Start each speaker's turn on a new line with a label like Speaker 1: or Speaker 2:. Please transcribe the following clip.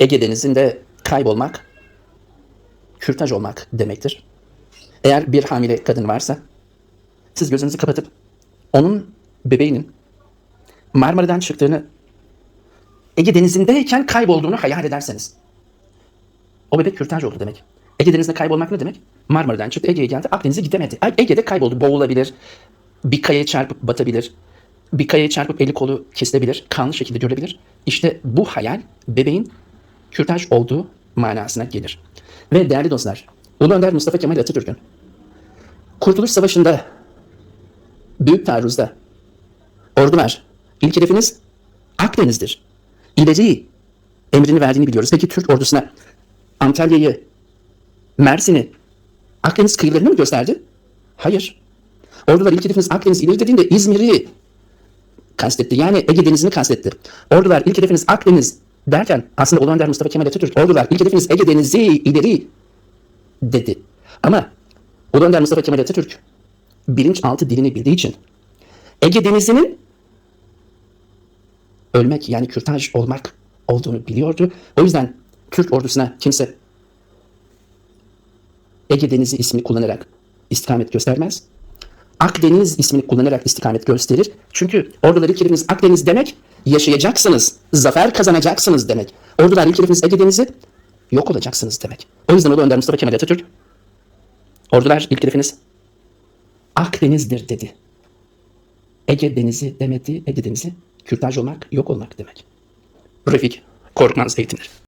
Speaker 1: Ege Denizi'nde kaybolmak, kürtaj olmak demektir. Eğer bir hamile kadın varsa, siz gözünüzü kapatıp onun bebeğinin Marmara'dan çıktığını, Ege Denizi'ndeyken kaybolduğunu hayal ederseniz, o bebek kürtaj oldu demek. Ege Denizi'nde kaybolmak ne demek? Marmara'dan çıktı, Ege'ye geldi, Akdeniz'e gidemedi. Ege'de kayboldu, boğulabilir, bir kayaya çarpıp batabilir, bir kayaya çarpıp eli kolu kesilebilir, kanlı şekilde görebilir. İşte bu hayal bebeğin kürtaj olduğu manasına gelir. Ve değerli dostlar, Ulu Önder Mustafa Kemal Atatürk'ün Kurtuluş Savaşı'nda Büyük Taarruz'da ordular ilk hedefiniz Akdeniz'dir. İleri emrini verdiğini biliyoruz. Peki Türk ordusuna Antalya'yı, Mersin'i, Akdeniz kıyılarını mı gösterdi? Hayır. Ordular ilk hedefiniz Akdeniz ileri dediğinde İzmir'i kastetti. Yani Ege Denizi'ni kastetti. Ordular ilk hedefiniz Akdeniz derken aslında Ulu Önder Mustafa Kemal Atatürk ordular ilk hedefiniz Ege Denizi ileri dedi. Ama Ulu Önder Mustafa Kemal Atatürk bilinçaltı dilini bildiği için Ege Denizi'nin ölmek yani kürtaj olmak olduğunu biliyordu. O yüzden Türk ordusuna kimse Ege Denizi ismini kullanarak istikamet göstermez. Akdeniz ismini kullanarak istikamet gösterir. Çünkü ordular ilk hedefiniz Akdeniz demek yaşayacaksınız, zafer kazanacaksınız demek. Ordular ilk hedefiniz Ege Denizi yok olacaksınız demek. O yüzden Ulu Önder Mustafa Kemal Atatürk ordular ilk hedefiniz Akdeniz'dir dedi. Ege Denizi demedi. Ege Denizi kürtaj olmak, yok olmak demek. Refik Korkmaz Eğitimleri.